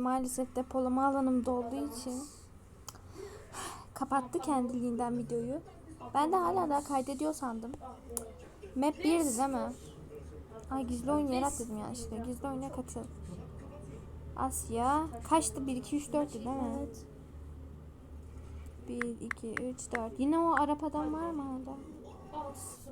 Maalesef depolama alanım dolduğu için kapattı kendiliğinden videoyu. Ben de hala daha kaydediyor sandım. Map 1'di değil mi? Ay gizli oyun yarat dedim ya işte. Gizli oyuna katıl. Asya. Kaçtı? 1, 2, 3, 4'tü değil mi? Evet. 1, 2, 3, 4. Yine o Arap adam var mı hala?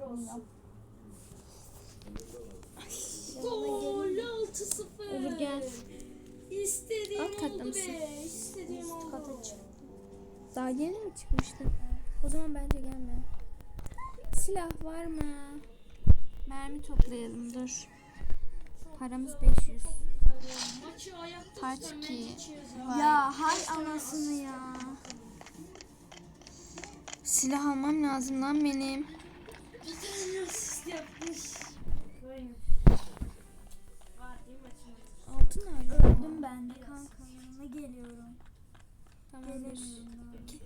6-0 olsun. Gol 6-0. Olur gel. İstediğim Alt katta oldu mısın? be. İstediğim oldu. Kata çıktı. Daha yeni mi çıkmıştı? O zaman bence gelme. Silah var mı? Mermi toplayalım dur. Paramız 500. Maçı ayakta Kaç tutan ki? geçiyoruz. Ya hay anasını ya. Silah almam lazım lan benim. Öldüm ben de kanka yanına geliyorum. Tamam.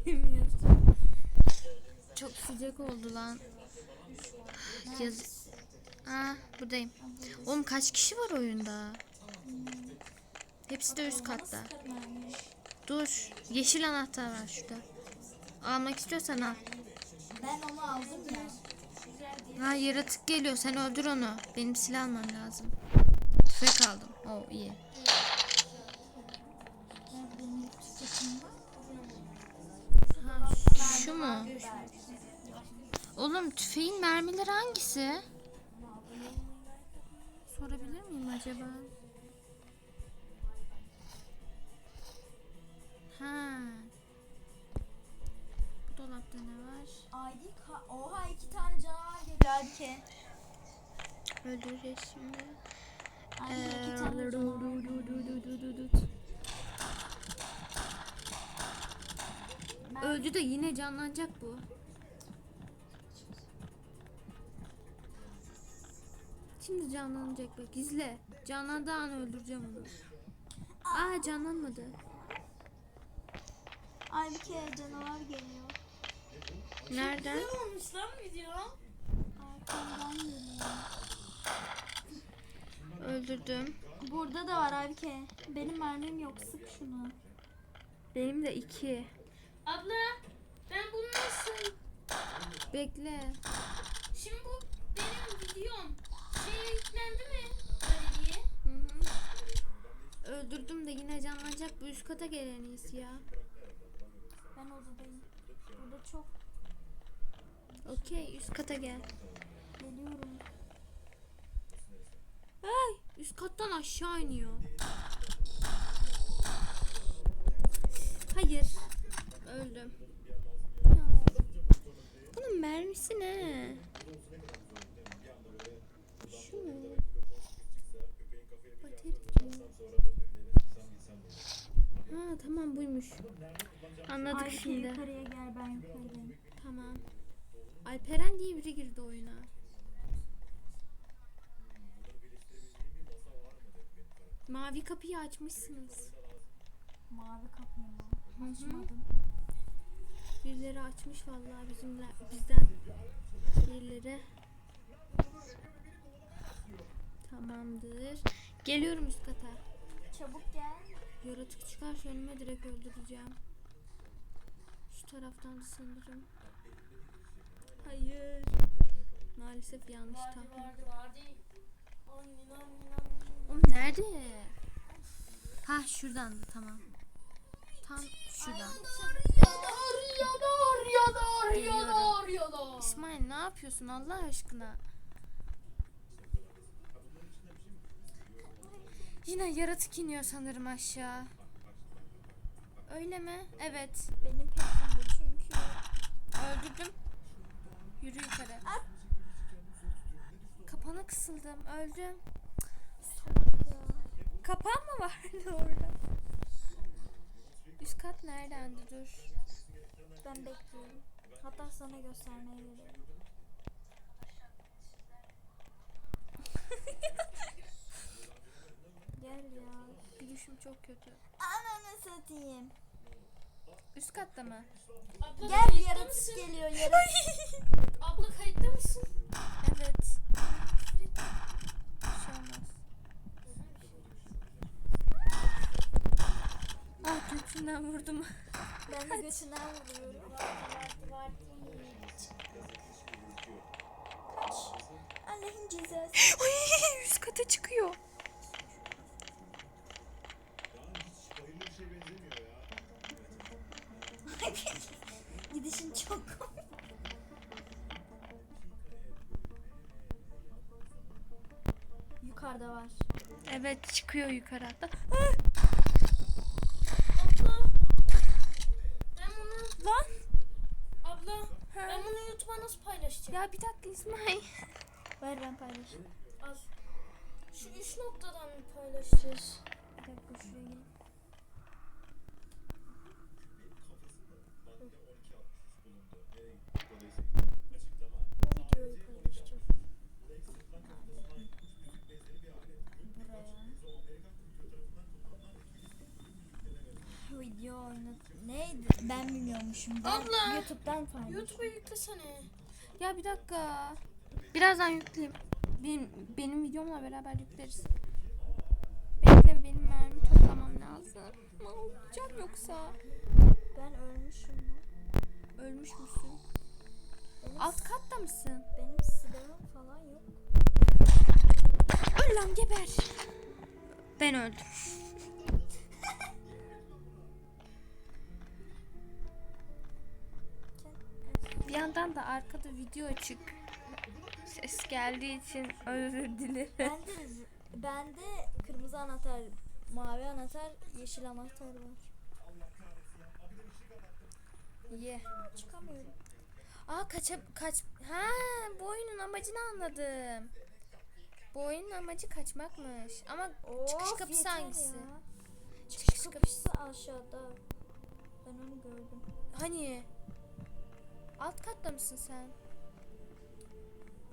Gelemiyorsun. Çok sıcak oldu lan. Yaz. Aa buradayım. Oğlum kaç kişi var oyunda? Hepsi de üst katta. Dur. Yeşil anahtar var şurada. Almak istiyorsan al. Ben onu aldım ya. Ha yaratık geliyor. Sen öldür onu. Benim silah almam lazım. Tüfek aldım. O iyi. Ben benim tüfeğim var. Ha, şu mu? Oğlum tüfeğin mermileri hangisi? Sorabilir miyim acaba? Ha. Bu dolapta ne var? ID ka- Oha iki tane canavar geliyor Aybike. Öldüreceğiz şimdi. Ee, Öldü de yine canlanacak bu. Şimdi canlanacak bak izle. Canlandığı an öldüreceğim onu. Aa canlanmadı. Aybike canavar geliyor. Nereden? Ne olmuş lan video? Arkamdan geliyor. Öldürdüm. Burada da var Aybike. Benim mermim yok sık şunu. Benim de iki. Abla ben bunu nasıl? Bekle. Şimdi bu benim videom. Şeye yüklendi mi? Öyle diye. Hı hı. Öldürdüm de yine canlanacak. Bu üst kata gel en iyisi ya. Ben odadayım. Burada çok Okey üst kata gel. geliyorum. Ay üst kattan aşağı iniyor. Hayır. Öldüm. Bunun mermisi ne? Şu mu? Ha tamam buymuş. Anladık Aybike şimdi. yukarıya gel ben yukarıdayım. Tamam. Alperen diye biri girdi oyuna. Mavi kapıyı açmışsınız. Mavi kapıyı mı? Açmadım. Birileri açmış vallahi bizimle bizden birileri. Tamamdır. Geliyorum üst kata. Çabuk gel. Yaratık çıkarsa önüme direkt öldüreceğim. Şu taraftan sanırım. Hayır. Maalesef yanlış tahmin. Oğlum nerede? Ha şuradan tamam. Tam şuradan. Yanar yanar yanar Geliyorum. yanar yanar. İsmail ne yapıyorsun Allah aşkına? Yine yaratık iniyor sanırım aşağı. Öyle mi? Evet. Benim peşimde çünkü. Öldürdüm. Yürü yukarı. Kapana kısıldım. Öldüm. Kapan mı vardı orada? Üst kat neredendi? Dur. Ben bekliyorum. Hatta sana göstermeye geliyorum. Gel ya. Gülüşüm çok kötü. Ananı satayım. Üst katta mı? Abla Gel yaratık geliyor yaratık. Abla kayıtta mısın? Evet. Bir şey olmaz. Götünden vurdum. Ben de götünden vuruyorum. Kaç. Allah'ın cezası. Ay üst kata çıkıyor. Gidişin çok. Yukarıda var. Evet çıkıyor yukarı hatta. Abla. Ben bunu Lan. abla ben bunu YouTube'a nasıl paylaşacağım? Ya bir dakika İsmail. Ver ben paylaşayım. Al. Şu üç noktadan mı paylaşacağız? Bir dakika şuraya gelin. Video oynat. Neydi? Ben bilmiyormuşum. Ben Abla. YouTube'dan paylaştım. YouTube'a yüklesene. Ya bir dakika. Birazdan yükleyeyim. Benim, benim videomla beraber yükleriz. Bekle benim mermi toplamam lazım. Ne olacak yoksa? Ben ölmüşüm mü? Ölmüş müsün? Benim, Alt katta mısın? benim silahım falan yok. Öl lan geber. Ben öldüm. Yandan da arkada video açık. Ses geldiği için özür dilerim. Ben de ben de kırmızı anahtar, mavi anahtar, yeşil anahtar var. Ye. Çıkamıyorum. Aa kaça kaç ha bu oyunun amacını anladım. Bu oyunun amacı kaçmakmış. Ama çıkış Of, kapısı yeter hangisi? ya. Çıkış Çıkış kapısı kapısı aşağıda. Ben onu gördüm. hani? Alt katta mısın sen?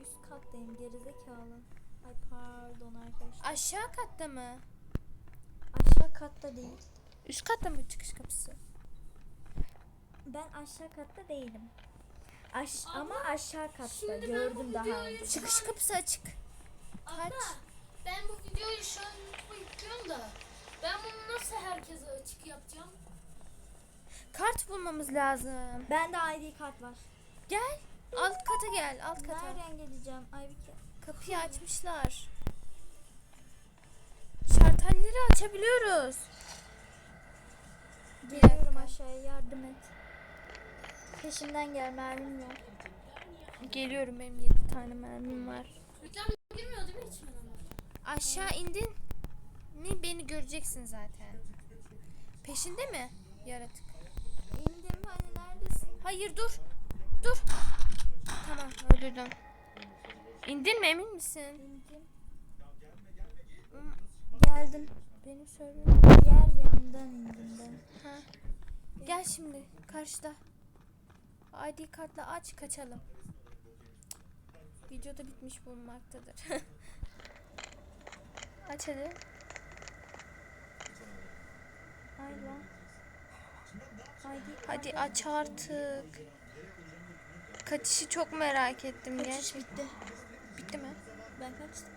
Üst kattayım gerizekalı. Ay pardon arkadaşlar. Aşağı katta mı? Aşağı katta değil. Üst katta mı çıkış kapısı? Ben aşağı katta değilim. Aş Ama ama aşağı katta şimdi ben bu gördüm daha videoyu- önce. Çıkış kapısı açık. Abla ben bu videoyu şu an YouTube'a yüklüyorum da ben bunu nasıl herkese açık yapacağım? Kart bulmamız lazım. Bende ID kart var. Gel. Alt kata gel. Alt kata. Nereden geleceğim? Ay bir. Kapıyı açmışlar. Şartelleri açabiliyoruz. Geliyorum aşağıya yardım et. Peşimden gel mermim yok. Geliyorum benim 7 tane mermim var. Reklam girmiyor değil mi hiç? Aşağı indin. Ne beni göreceksin zaten. Peşinde mi yaratık? İndim hani neredesin? Hayır dur. Dur. Tamam öldürdüm. İndin mi emin misin? İndim. Hmm, Geldim. Benim söyle. Diğer yandan indim ben. Ha. Gel şimdi karşıda. ID kartla aç kaçalım. Cık, Videoda bitmiş bulunmaktadır. aç hadi. ID Hadi aç artık. Kaçışı çok merak ettim Kaçış gerçekten. bitti. Bitti mi? Ben kaçtım.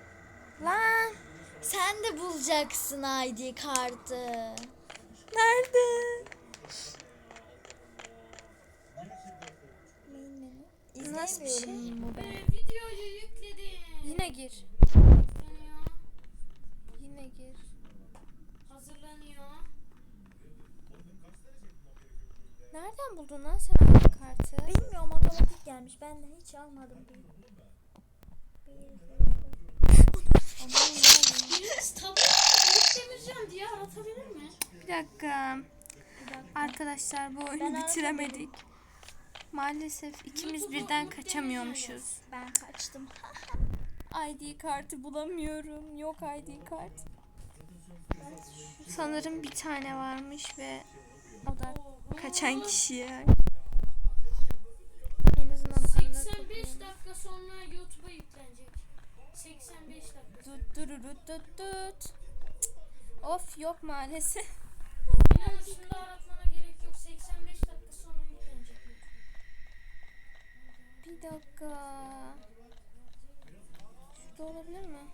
Lan Sen de bulacaksın ID kartı. nerede? Nasıl bir şey? İzleyemiyorum mu ben? Ee, videoyu yükledim. Yine gir. Yine gir. Hazırlanıyor. Nereden buldun lan sen ID kartı? Bilmiyorum otomatik gelmiş. Ben de hiç almadım. Bir, bir, Aman ya. Biriniz tablet yüklemireceğim diye aratabilir mi? Bir dakika. Arkadaşlar bu Ben oyunu arada bitiremedik. Maalesef ikimiz birden kaçamıyormuşuz. Ben kaçtım. ID kartı bulamıyorum. Yok ID kart. Sanırım bir tane varmış ve o da kaçan kişiye. En azından paraları 85 toplayalım. dakika sonra YouTube'a yüklenecek. 85 dakika. Tut dururut tut tut. Cık. Of yok maalesef. İnan şimdi aratmana gerek yok. 85 dakika sonra yüklenecek. Bir dakika. Şurada olabilir mi?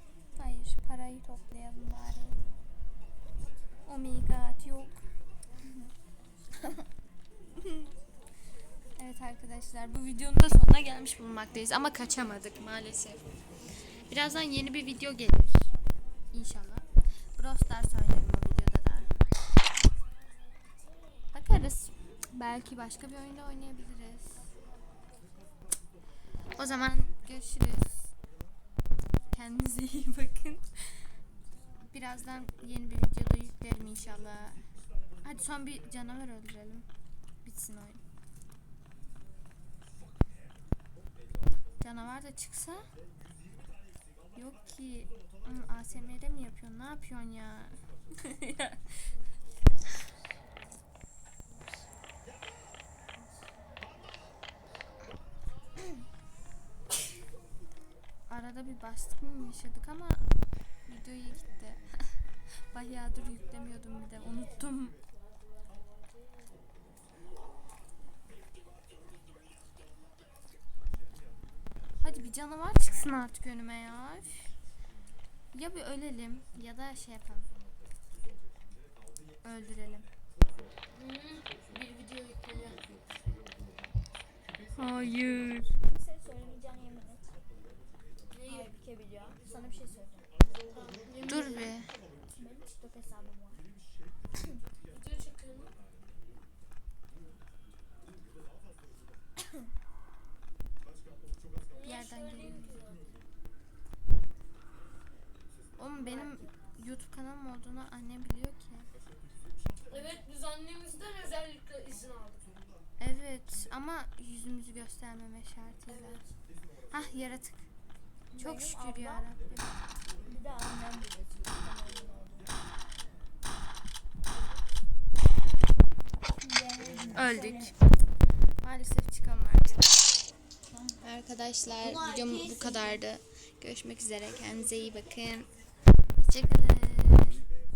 Hayır. Parayı toplayalım bari. Oh my god yok. Evet arkadaşlar bu videonun da sonuna gelmiş bulunmaktayız ama kaçamadık maalesef. Birazdan yeni bir video gelir. İnşallah. Brawl Stars oynarım o videoda da. Bakarız. Belki başka bir oyunda oynayabiliriz. O zaman görüşürüz. Kendinize iyi bakın. Birazdan yeni bir videoda yüklerim inşallah. Hadi son bir canavar öldürelim. Bitsin oyun. Canavar da çıksa. Yok ki. ASMR'de mi yapıyorsun? Ne yapıyorsun ya? Arada bir bastık mı yaşadık ama video iyi gitti. Bayağıdır yüklemiyordum bir de unuttum. Canavar çıksın artık önüme ya. Üf. Ya bir ölelim ya da şey yapalım. Öldürelim. Bir video yükleniyor. Hayır. Kimseye söylemeyeceğine yemin et. Neyi? Aybüke biliyor. Sana bir şey söyleyeceğim. Dur bir. Benim TikTok hesabım var. Video çekiyorum. Bir yerden geliyor. Oğlum benim YouTube kanalım olduğunu annem biliyor ki. Evet biz annemizden özellikle izin aldık. Evet ama yüzümüzü göstermeme şartıyla. Evet. Hah yaratık. Çok Benim şükür ya Rabbim. Bir de annem biliyor. Öldük. Maalesef çıkamam artık. Arkadaşlar videom bu kadardı. Görüşmek üzere. Kendinize iyi bakın. Hoşçakalın.